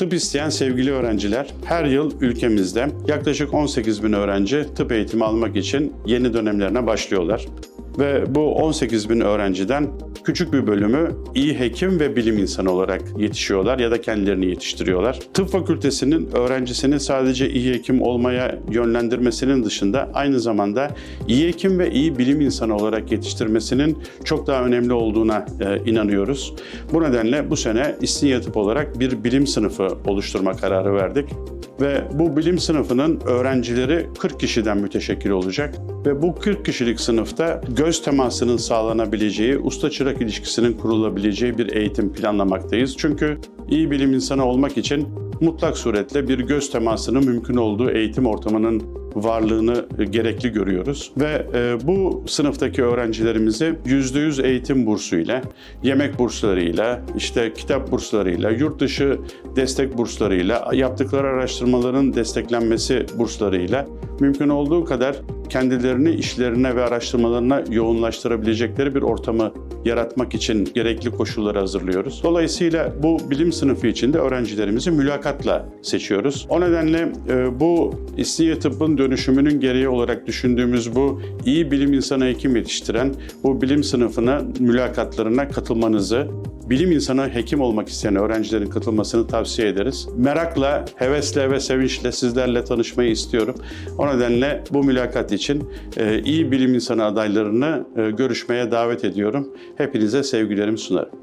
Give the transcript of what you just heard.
Tıp isteyen sevgili öğrenciler, her yıl ülkemizde yaklaşık 18 bin öğrenci tıp eğitimi almak için yeni dönemlerine başlıyorlar. Ve bu 18 bin öğrenciden küçük bir bölümü iyi hekim ve bilim insanı olarak yetişiyorlar ya da kendilerini yetiştiriyorlar. Tıp fakültesinin öğrencisini sadece iyi hekim olmaya yönlendirmesinin dışında aynı zamanda iyi hekim ve iyi bilim insanı olarak yetiştirmesinin çok daha önemli olduğuna e, inanıyoruz. Bu nedenle bu sene İstinye Tıp olarak bir bilim sınıfı oluşturma kararı verdik ve bu bilim sınıfının öğrencileri 40 kişiden müteşekkil olacak ve bu 40 kişilik sınıfta göz temasının sağlanabileceği, usta çırak ilişkisinin kurulabileceği bir eğitim planlamaktayız. Çünkü iyi bilim insanı olmak için mutlak suretle bir göz temasının mümkün olduğu eğitim ortamının varlığını gerekli görüyoruz. Ve e, bu sınıftaki öğrencilerimizi %100 eğitim bursuyla, yemek burslarıyla, işte kitap burslarıyla, yurt dışı destek burslarıyla, yaptıkları araştırmaların desteklenmesi burslarıyla mümkün olduğu kadar kendilerini işlerine ve araştırmalarına yoğunlaştırabilecekleri bir ortamı yaratmak için gerekli koşulları hazırlıyoruz. Dolayısıyla bu bilim sınıfı içinde öğrencilerimizi mülakatla seçiyoruz. O nedenle e, bu İstinye Tıbbın dönüşümünün gereği olarak düşündüğümüz bu iyi bilim insanı hekim yetiştiren bu bilim sınıfına mülakatlarına katılmanızı bilim insanı hekim olmak isteyen öğrencilerin katılmasını tavsiye ederiz. Merakla, hevesle ve sevinçle sizlerle tanışmayı istiyorum. O nedenle bu mülakat için e, iyi bilim insanı adaylarını e, görüşmeye davet ediyorum. Hepinize sevgilerimi sunarım.